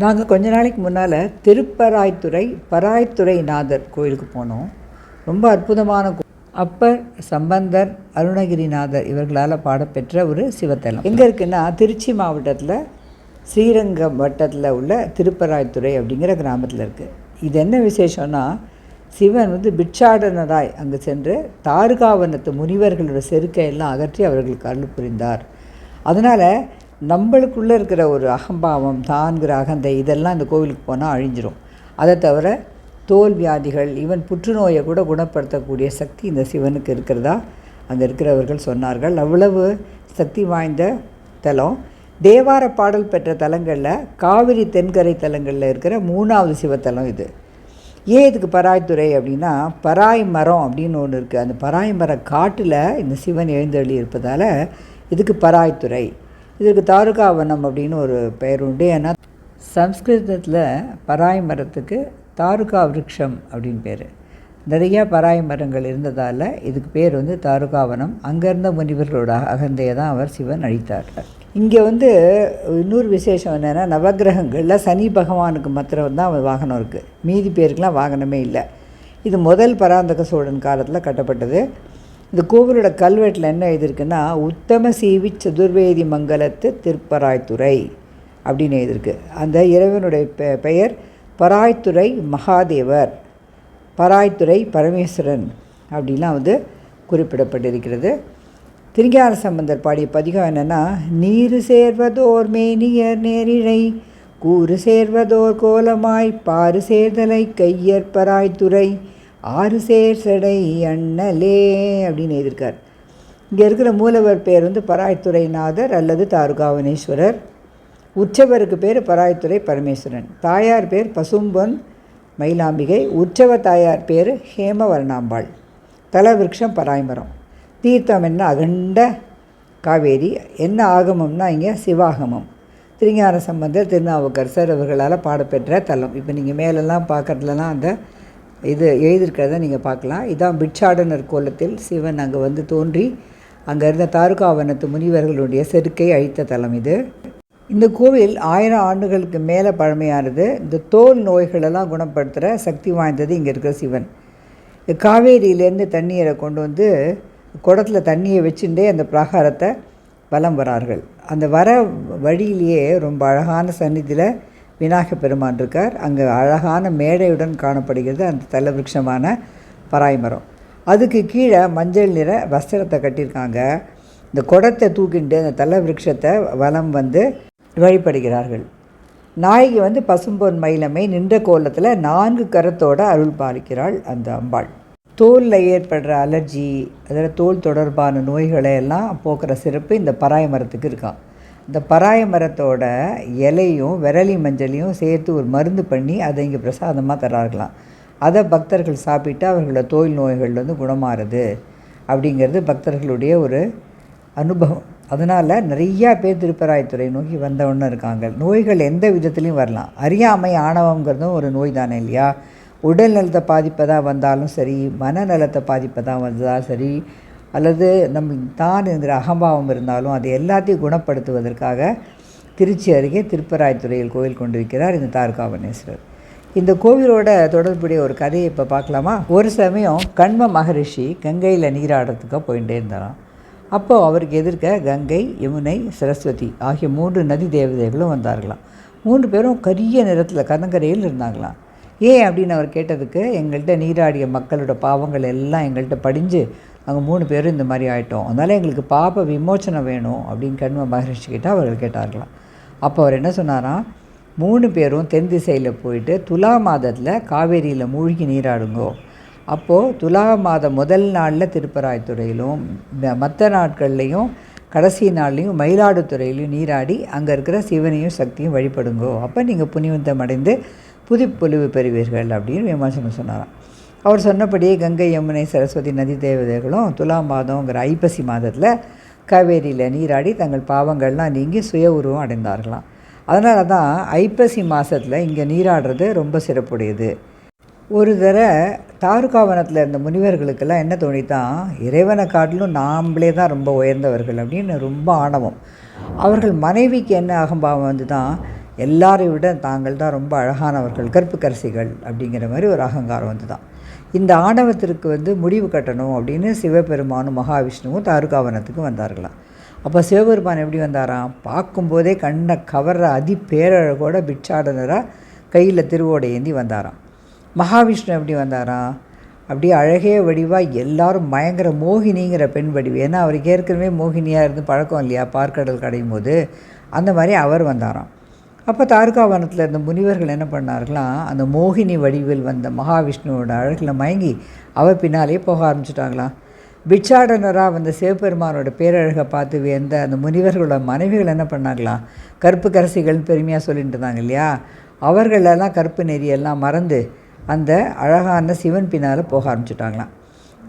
நாங்கள் கொஞ்ச நாளைக்கு முன்னால் திருப்பராய்த்துறை பராய்த்துறை நாதர் கோயிலுக்கு போனோம். ரொம்ப அற்புதமான அப்பர் சம்பந்தர் அருணகிரிநாதர் இவர்களால் பாடப்பெற்ற ஒரு சிவத்தலம். எங்கே இருக்குன்னா திருச்சி மாவட்டத்தில் ஸ்ரீரங்கம் வட்டத்தில் உள்ள திருப்பராய்த்துறை அப்படிங்கிற கிராமத்தில் இருக்குது இது என்ன விசேஷம்னா சிவன் வந்து பிட்சாடனராய் அங்கு சென்று தாருகாவனத்து முனிவர்களோட செருக்கை எல்லாம் அகற்றி அவர்களுக்கு அருள் புரிந்தார். அதனால் நம்மளுக்குள்ளே இருக்கிற ஒரு அகம்பாவம் தான்கிற அகந்தை இதெல்லாம் இந்த கோவிலுக்கு போனால் அழிஞ்சிரும். அதை தவிர தோல் வியாதிகள் ஈவன் புற்றுநோயை கூட குணப்படுத்தக்கூடிய சக்தி இந்த சிவனுக்கு இருக்கிறதா? அங்கே இருக்கிறவர்கள் சொன்னார்கள் அவ்வளவு சக்தி வாய்ந்த தலம். தேவார பாடல் பெற்ற தலங்களில் காவிரி தென்கரை தலங்களில் இருக்கிற மூணாவது சிவத்தலம் இது. ஏன் இதுக்கு பராய்த்துறை அப்படின்னா பராய் மரம் அப்படின்னு ஒன்று இருக்குது அந்த பராய் மர காட்டில் இந்த சிவன் எழுந்தள்ளி இருப்பதால் இதுக்கு பராய்த்துறை இதுக்கு தாருகாவனம் அப்படின்னு ஒரு பெயர் உண்டு. ஏன்னா சம்ஸ்கிருதத்தில் பராய் மரத்துக்கு தாருகா விருட்சம் அப்படின்னு பேர். நிறையா பராய் மரங்கள் இருந்ததால் இதுக்கு பேர் வந்து தாருகாவனம். அங்கே இருந்த முனிவர்களோட அகந்தையை தான் அவர் சிவன் அழித்தார். இங்கே வந்து இன்னொரு விசேஷம் என்னென்னா நவகிரகங்களில் சனி பகவானுக்கு மாத்திரம் தான் வாகனம் இருக்குது மீதி பேருக்கெலாம் வாகனமே இல்லை. இது முதல் பராந்தக சோழன் காலத்தில் கட்டப்பட்டது. இந்த கோவிலோட கல்வெட்டில் என்ன எழுதியிருக்குன்னா உத்தம சீவி சதுர்வேதி மங்கலத்து திருப்பராய்த்துறை அப்படின்னு எழுதியிருக்கு. அந்த இறைவனுடைய பெ பெயர் பராய்த்துறை மகாதேவர் பராய்த்துறை பரமேஸ்வரன் அப்படிலாம் வந்து குறிப்பிடப்பட்டிருக்கிறது. திருஞான சம்பந்தர் பாடிய பதிகம் என்னென்னா நீரு சேர்வதோர் மேனியர் நேரிழை கூறு சேர்வதோர் கோலமாய் பாறு சேர்தலை கையற்பராய்த்துறை ஆறு சேர் செடை அண்ணலே அப்படின்னு எழுதியிருக்கார். இங்கே இருக்கிற மூலவர் பேர் வந்து பராய்த்துறைநாதர் அல்லது தாருகாவனேஸ்வரர். உற்சவருக்கு பேர் பராய்த்துறை பரமேஸ்வரன். தாயார் பேர் பசும்பொன் மயிலாம்பிகை. உற்சவ தாயார் பேர் ஹேமவர்ணாம்பாள். தலவிருஷம் பராய்மரம். தீர்த்தம் என்ன? அகண்ட காவேரி. என்ன ஆகமம்னா இங்கே சிவாகமம். திருஞான சம்பந்தர் திருநாவுக்கரசர் அவர்களால் பாடப்பெற்ற தலம். இப்போ நீங்கள் மேலெல்லாம் பார்க்குறதுலலாம் அந்த இது எழுதியிருக்கிறத நீங்கள் பார்க்கலாம். இதான் பிட்சாடனர் கோலத்தில் சிவன் அங்கே வந்து தோன்றி அங்கே இருந்த தாருகாவனத்து முனிவர்களுடைய செருக்கை அழித்த தலம் இது. இந்த கோவில் ஆயிரம் ஆண்டுகளுக்கு மேலே பழமையானது. இந்த தோல் நோய்களெல்லாம் குணப்படுத்துகிற சக்தி வாய்ந்தது இங்கே இருக்கிற சிவன். காவேரியிலேருந்து தண்ணீரை கொண்டு வந்து குடத்தில் தண்ணியை வச்சுட்டே அந்த பிராகாரத்தை வலம் வரார்கள். அந்த வர வழியிலேயே ரொம்ப அழகான சந்நிதியில் விநாயக பெருமான் இருக்கார். அங்கே அழகான மேடையுடன் காணப்படுகிறது அந்த தலவிருஷமான பராய்மரம் அதுக்கு கீழே மஞ்சள் நிற வஸ்திரத்தை கட்டியிருக்காங்க. இந்த குடத்தை தூக்கிட்டு அந்த தல விருட்சத்தை வலம் வந்து வழிபடுகிறார்கள். நாயகி வந்து பசும்பொன் மயிலமை நின்ற கோலத்தில் நான்கு கரத்தோடு அருள் பாலிக்கிறாள் அந்த அம்பாள். தோலில் ஏற்படுற அலர்ஜி அதில் தோல் தொடர்பான நோய்களை எல்லாம் போக்குற சிறப்பு இந்த பராய மரத்துக்கு இருக்கான் இந்த பராய மரத்தோட இலையும் விரலி மஞ்சளையும் சேர்த்து ஒரு மருந்து பண்ணி அதை இங்கே பிரசாதமாக தரார்களாம். அதை பக்தர்கள் சாப்பிட்டு அவர்களோட தோல் நோய்கள் வந்து குணமாறுது அப்படிங்கிறது பக்தர்களுடைய ஒரு அனுபவம். அதனால் நிறையா பேர் திருப்பராயத்துறை நோக்கி வந்தவொன்னு இருக்காங்க. நோய்கள் எந்த விதத்துலேயும் வரலாம். அறியாமை ஆணவங்கிறதும் ஒரு நோய் தானே இல்லையா? உடல் நலத்தை பாதிப்பதாக வந்தாலும் சரி மனநலத்தை பாதிப்பதாக வந்ததாக சரி அல்லது நம்ம தான் என்கிற அகம்பாவம் இருந்தாலும் அது எல்லாத்தையும் குணப்படுத்துவதற்காக திருச்சி அருகே திருப்பராய்த்துறையில் கோயில் கொண்டிருக்கிறார் இந்த தாருகாவனேஸ்வரர். இந்த கோவிலோட தொடர்புடைய ஒரு கதையை இப்போ பார்க்கலாமா? ஒரு சமயம் கண்ம மகரிஷி கங்கையில் நீராடுறதுக்காக போயிட்டே இருந்தாராம். அப்போது அவருக்கு எதிர்க்க கங்கை யமுனை சரஸ்வதி ஆகிய மூன்று நதி தேவதைகளும் வந்தார்களாம். மூன்று பேரும் கரிய நிறத்தில் கதங்கரையில் இருந்தாங்களாம். ஏன் அப்படின்னு அவர் கேட்டதுக்கு எங்கள்கிட்ட நீராடிய மக்களோட பாவங்கள் எல்லாம் எங்கள்கிட்ட படிஞ்சு நாங்கள் மூணு பேரும் இந்த மாதிரி ஆகிட்டோம் அதனால் எங்களுக்கு பாப்ப விமோச்சனை வேணும் அப்படின்னு கண்ம மகரிஷி கிட்ட அவர்கள் கேட்டார்களாம். அப்போ அவர் என்ன சொன்னாராம்? மூணு பேரும் தென் திசையில் போயிட்டு துலா மாதத்தில் காவேரியில் மூழ்கி நீராடுங்கோ. அப்போது துலா மாதம் முதல் நாளில் திருப்பராய்த்துறையிலும் மற்ற நாட்கள்லேயும் கடைசி நாள்லேயும் மயிலாடுதுறையிலையும் நீராடி அங்கே இருக்கிற சிவனையும் சக்தியும் வழிபடுங்கோ. அப்போ நீங்கள் புனிவந்தம் அடைந்து புதுப்பொலிவு பெறுவீர்கள் அப்படின்னு விமர்சனம் சொன்னாராம். அவர் சொன்னபடியே கங்கை யமுனை சரஸ்வதி நதி தேவதைகளும் துலா மாதங்கிற ஐப்பசி மாதத்தில் காவேரியில் நீராடி தங்கள் பாவங்கள்லாம் நீங்கி சுய உருவம் அடைந்தார்களாம். அதனால தான் ஐப்பசி மாதத்தில் இங்கே நீராடுறது ரொம்ப சிறப்புடையது. ஒரு தடவை தாருகாவனத்தில் இருந்த முனிவர்களுக்கெல்லாம் என்ன தோணித்தான் இறைவனை காட்டிலும் நாம்ளே தான் ரொம்ப உயர்ந்தவர்கள் அப்படின்னு ரொம்ப ஆணவம். அவர்கள் மனைவிக்கு என்ன அகம்பாவம் வந்து தான் எல்லாரை விட தாங்கள் தான் ரொம்ப அழகானவர்கள் கற்புக்கரசிகள் அப்படிங்கிற மாதிரி ஒரு அகங்காரம் வந்து தான் இந்த ஆணவத்திற்கு வந்து முடிவு கட்டணும் அப்படின்னு சிவபெருமானும் மகாவிஷ்ணுவும் தாருகாவனத்துக்கு வந்தார்களாம். அப்போ சிவபெருமான் எப்படி வந்தாராம்? பார்க்கும்போதே கண்ணை கவர்ற அதி பேரழகோட பிட்சாடனராக கையில் திருவோடை ஏந்தி வந்தாராம். மகாவிஷ்ணு எப்படி வந்தாராம்? அப்படியே அழகே வடிவாக எல்லாரும் பயங்கர மோகினிங்கிற பெண் வடிவு. ஏன்னா அவருக்கு ஏற்கனவே மோகினியாக இருந்து பழக்கம் இல்லையா? பார்க்கடல் கடையும் போது. அந்த மாதிரி அவர் வந்தாராம். அப்போ தாருகாவனத்தில் இருந்த முனிவர்கள் என்ன பண்ணார்களாம் அந்த மோகினி வடிவில் வந்த மகாவிஷ்ணுவோட அழகில் மயங்கி அவர் பின்னாலே போக ஆரம்பிச்சிட்டாங்களாம் பிட்சாடனராக வந்த சிவபெருமானோட பேரழகை பார்த்து வியந்த அந்த முனிவர்களோட மனைவிகள் என்ன பண்ணாங்களாம் கருப்பு கரசிகள்னு பெருமையாக சொல்லிட்டு இருந்தாங்க இல்லையா? அவர்களெல்லாம் கருப்பு நெறியெல்லாம் மறந்து அந்த அழகான சிவன் பின்னால் போக ஆரம்பிச்சிட்டாங்களாம்.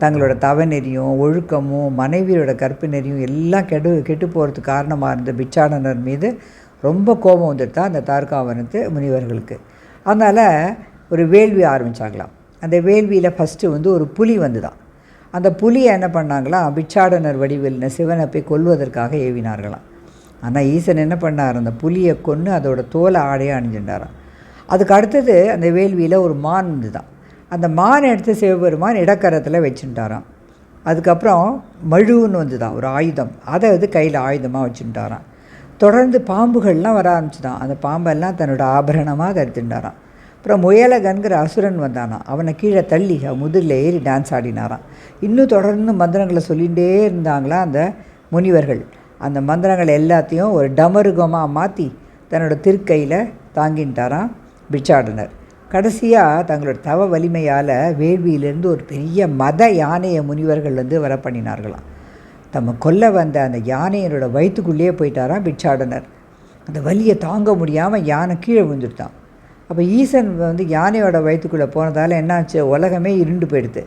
தங்களோட தவநெறியும் ஒழுக்கமும் மனைவியோட கற்பு நெறியும் எல்லாம் கெடு கெட்டு போகிறதுக்கு காரணமாக இருந்த பிச்சாடனர் மீது ரொம்ப கோபம் வந்துட்டு தான் அந்த தார்காவனத்து முனிவர்களுக்கு. அதனால் ஒரு வேள்வி ஆரம்பித்தாங்களாம் அந்த வேள்வியில் ஃபஸ்ட்டு வந்து ஒரு புலி வந்து தான் அந்த புலியை என்ன பண்ணாங்களாம்? பிச்சாடனர் வடிவில் சிவனை போய் கொல்வதற்காக ஏவினார்களாம். ஆனால் ஈசன் என்ன பண்ணார்? அந்த புலியை கொன்று அதோட தோலை ஆடையாக அணிஞ்சுட்டாராம். அதுக்கு அடுத்தது அந்த வேள்வியில் ஒரு மான் வந்து தான் அந்த மான் எடுத்து சிவபெருமான் இடக்கரத்தில் வச்சுட்டாராம். அதுக்கப்புறம் மழுன்னு வந்து தான் ஒரு ஆயுதம். அதை வந்து கையில் ஆயுதமாக வச்சுட்டாராம். தொடர்ந்து பாம்புகள்லாம் வர ஆரம்பிச்சுதான். அந்த பாம்பெல்லாம் தன்னோட ஆபரணமாக கருத்துட்டாராம் அப்புறம் முயலகன்கிற அசுரன் வந்தானாம். அவனை கீழே தள்ளி முதுகில் ஏறி டான்ஸ் ஆடினாராம். இன்னும் தொடர்ந்து மந்திரங்களை சொல்லிகிட்டே இருந்தாங்களா அந்த முனிவர்கள். அந்த மந்திரங்கள் எல்லாத்தையும் ஒரு டமருகமாக மாற்றி தன்னோட திருக்கையில் தாங்கின்ட்டாராம் பிச்சாடனர். கடைசியாக தங்களோட தவ வலிமையால் வேள்வியிலேருந்து ஒரு பெரிய மத யானையை முனிவர்கள் வந்து வர பண்ணினார்களாம் தம்ம கொல்ல வந்த அந்த யானையினோட வயிற்றுக்குள்ளேயே போயிட்டாராம் பிச்சாடனர். அந்த வலியை தாங்க முடியாமல் யானை கீழே விழுந்துட்டான். அப்போ ஈசன் வந்து யானையோட வயிற்றுக்குள்ளே போனதால் என்னாச்சு? உலகமே இருண்டு போயிடுது.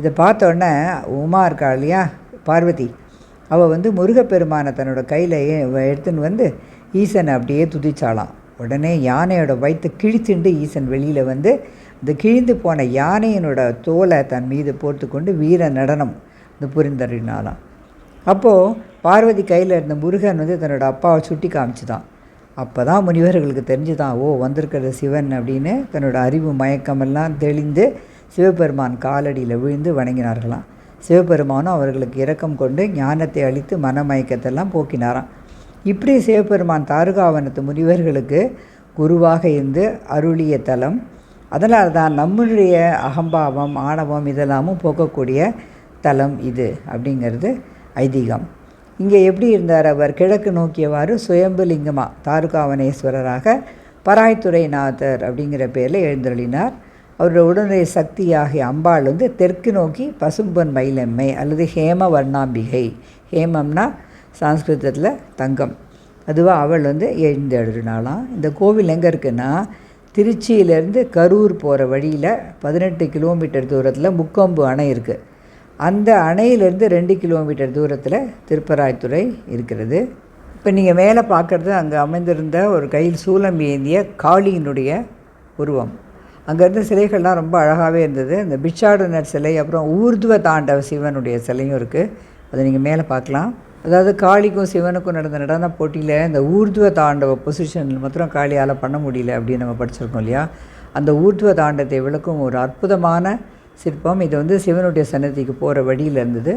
இதை பார்த்தோன்னே உமா இருக்கா இல்லையா? பார்வதி அவள் வந்து முருகப்பெருமானை தன்னோட கையில் எடுத்துன்னு வந்து ஈசனை அப்படியே துதிச்சாலாம் உடனே யானையோட வயிற்று கிழித்துண்டு ஈசன் வெளியில் வந்து இந்த கிழிந்து போன யானையினோட தோலை தன் மீது போட்டுக்கொண்டு வீர நடனம். இந்த புரிந்தறினாலாம் அப்போது பார்வதி கையில் இருந்த முருகன் வந்து தன்னோட அப்பாவை சுட்டி காமிச்சுதான். அப்போ தான் முனிவர்களுக்கு தெரிஞ்சுதான் ஓ வந்திருக்கிறது சிவன் அப்படின்னு தன்னோட அறிவு மயக்கமெல்லாம் தெளிந்து சிவபெருமான் காலடியில் விழுந்து வணங்கினார்களாம். சிவபெருமானும் அவர்களுக்கு இரக்கம் கொண்டு ஞானத்தை அளித்து மனமயக்கத்தெல்லாம் போக்கினாராம். இப்படி சிவபெருமான் தாருகாவனத்து முனிவர்களுக்கு குருவாக இருந்து அருளிய தலம் அதனால் தான் நம்முடைய அகம்பாவம் ஆணவம் இதெல்லாமும் போக்கக்கூடிய தலம் இது அப்படிங்கிறது ஐதீகம். இங்கே எப்படி இருந்தார் அவர்? கிழக்கு நோக்கியவாறு சுயம்புலிங்கமா தாருகாவனேஸ்வரராக பராய்த்துறைநாதர் அப்படிங்கிற பேரில் எழுந்தருளினார். அவரோட உடனடி சக்தியாகிய அம்பாள் வந்து தெற்கு நோக்கி பசும்பொன் மயிலம்மை அல்லது ஹேம வர்ணாம்பிகை ஹேமம்னா சாஸ்கிருதத்தில் தங்கம். அதுவாக அவள் வந்து எழுந்தெழுதினாலாம் இந்த கோவில் எங்கே இருக்குன்னா திருச்சியிலேருந்து கரூர் போகிற வழியில் பதினெட்டு கிலோமீட்டர் தூரத்தில் முக்கொம்பு அணை இருக்குது அந்த அணையிலேருந்து ரெண்டு கிலோமீட்டர் தூரத்தில் திருப்பராய்த்துறை இருக்கிறது. இப்போ நீங்கள் மேலே பார்க்குறது அங்கே அமைந்திருந்த ஒரு கையில் சூலம் ஏந்திய காளியினுடைய உருவம். அங்கே இருந்த சிலைகள்லாம் ரொம்ப அழகாகவே இருந்தது. இந்த பிச்சாடனர் சிலை அப்புறம் ஊர்துவ தாண்டவ சிவனுடைய சிலையும் இருக்குது அதை நீங்கள் மேலே பார்க்கலாம் அதாவது காளிக்கும் சிவனுக்கும் நடந்த நடன போட்டியில் இந்த ஊர்துவ தாண்டவ பொசிஷனில் மாத்திரம் காளியால் பண்ண முடியல அப்படின்னு நம்ம படிச்சிருக்கோம் இல்லையா? அந்த ஊர்துவ தாண்டத்தை விளக்கும் ஒரு அற்புதமான சிற்பம். இது வந்து சிவனுடைய சன்னதிக்கு போகிற வழியில் இருந்தது.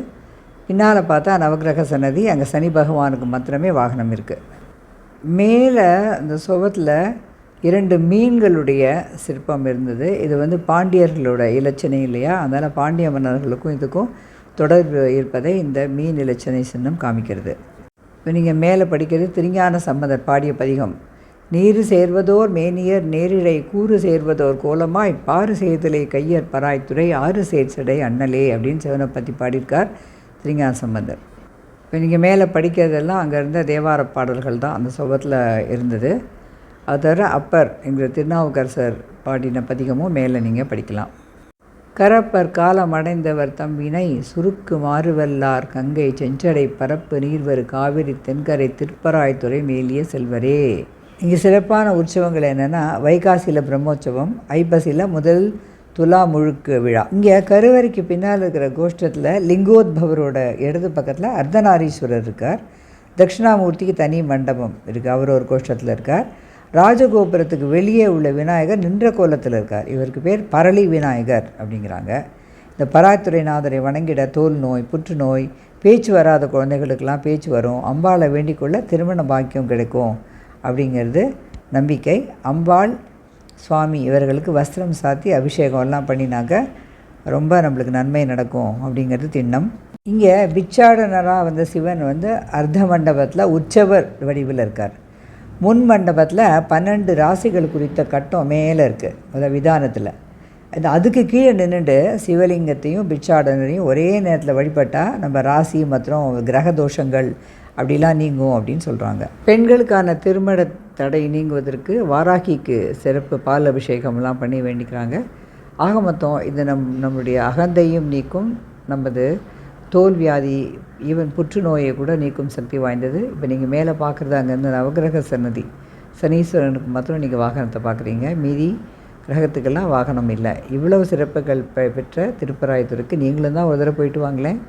பின்னால் பார்த்தா நவகிரக சன்னதி அங்கே சனி பகவானுக்கு மாத்திரமே வாகனம் இருக்குது மேலே அந்த சுவத்தில் இரண்டு மீன்களுடைய சிற்பம் இருந்தது. இது வந்து பாண்டியர்களோட இலச்சனை இல்லையா? அதனால் பாண்டிய மன்னர்களுக்கும் இதுக்கும் தொடர்பு இருப்பதை இந்த மீன் இலச்சனை சின்னம் காமிக்கிறது. இப்போ நீங்கள் மேலே படிக்கிறது திருஞான சம்பந்தர் பாடிய பதிகம். நீர் சேர்வதோர் மேனியர் நேரிழை கூறு சேர்வதோர் கோலமாய் பாறு செய்தலை கையர் பராய்த்துறை ஆறு சேர்ச்சடை அண்ணலே அப்படின்னு சிவனை பற்றி பாடியிருக்கார் திருஞான சம்பந்தர். இப்போ நீங்கள் மேலே படிக்கிறதெல்லாம் அங்கே இருந்த தேவார பாடல்கள் தான் அந்த சுபத்தில் இருந்தது. அது தவிர அப்பர் என்கிற திருநாவுக்கரசர் பாடின பதிகமும் மேலே நீங்கள் படிக்கலாம். கரப்பர் காலம் அடைந்தவர் தம்பினை சுருக்கு மாறுவல்லார் கங்கை செஞ்சடை பரப்பு நீர்வரு காவிரி தென்கரை திருப்பராய்த்துறை மேலிய செல்வரே. இங்கே சிறப்பான உற்சவங்கள் என்னென்னா வைகாசியில் பிரம்மோற்சவம் ஐப்பசியில் முதல் துலா முழுக்கு விழா. இங்கே கருவறைக்கு பின்னால் இருக்கிற கோஷ்டத்தில் லிங்கோத்பவரோட இடது பக்கத்தில் அர்த்தநாரீஸ்வரர் இருக்கார். தட்சிணாமூர்த்திக்கு தனி மண்டபம் இருக்குது அவர் ஒரு கோஷ்டத்தில் இருக்கார். ராஜகோபுரத்துக்கு வெளியே உள்ள விநாயகர் நின்ற கோலத்தில் இருக்கார். இவருக்கு பேர் பரளி விநாயகர் அப்படிங்கிறாங்க. இந்த பராத்துறைநாதரை வணங்கிட தோல் நோய் புற்றுநோய் பேச்சு வராத குழந்தைகளுக்கெல்லாம் பேச்சு வரும். அம்பாளை வேண்டிக் கொள்ள திருமண பாக்கியம் கிடைக்கும். அப்படிங்கிறது நம்பிக்கை. அம்பாள் சுவாமி இவர்களுக்கு வஸ்திரம் சாத்தி அபிஷேகம் எல்லாம் பண்ணினாக்க ரொம்ப நம்மளுக்கு நன்மை நடக்கும் அப்படிங்கிறது திண்ணம். இங்கே பிச்சாடனராக வந்த சிவன் வந்து அர்த்த மண்டபத்தில் உற்சவர் வடிவில் இருக்கார். முன் மண்டபத்தில் பன்னெண்டு ராசிகள் குறித்த கட்டம் மேலே இருக்குது அதாவது விதானத்தில். அது அதுக்கு கீழே நின்றுட்டு சிவலிங்கத்தையும் பிச்சாடனரையும் ஒரே நேரத்தில் வழிபட்டால் நம்ம ராசி மற்றும் கிரக தோஷங்கள் அப்படிலாம் நீங்கும் அப்படின்னு சொல்கிறாங்க பெண்களுக்கான திருமண தடை நீங்குவதற்கு வாராகிக்கு சிறப்பு பால் அபிஷேகம்லாம் பண்ணி வேண்டிக்கிறாங்க. ஆக மொத்தம் இது நம் நம்முடைய அகந்தையும் நீக்கும் நமது தோல் வியாதி ஈவன் புற்றுநோயை கூட நீக்கும் சக்தி வாய்ந்தது. இப்போ நீங்கள் மேலே பார்க்குறது அங்கேருந்து நவகிரக சன்னதி. சனீஸ்வரனுக்கு மாத்திரம் நீங்கள் வாகனத்தை பார்க்குறீங்க மீதி கிரகத்துக்கெல்லாம் வாகனம் இல்லை. இவ்வளவு சிறப்புகள் பெ பெற்ற திருப்பராயத்தூருக்கு நீங்களும் தான் ஒரு தடவை போயிட்டு வாங்களேன்.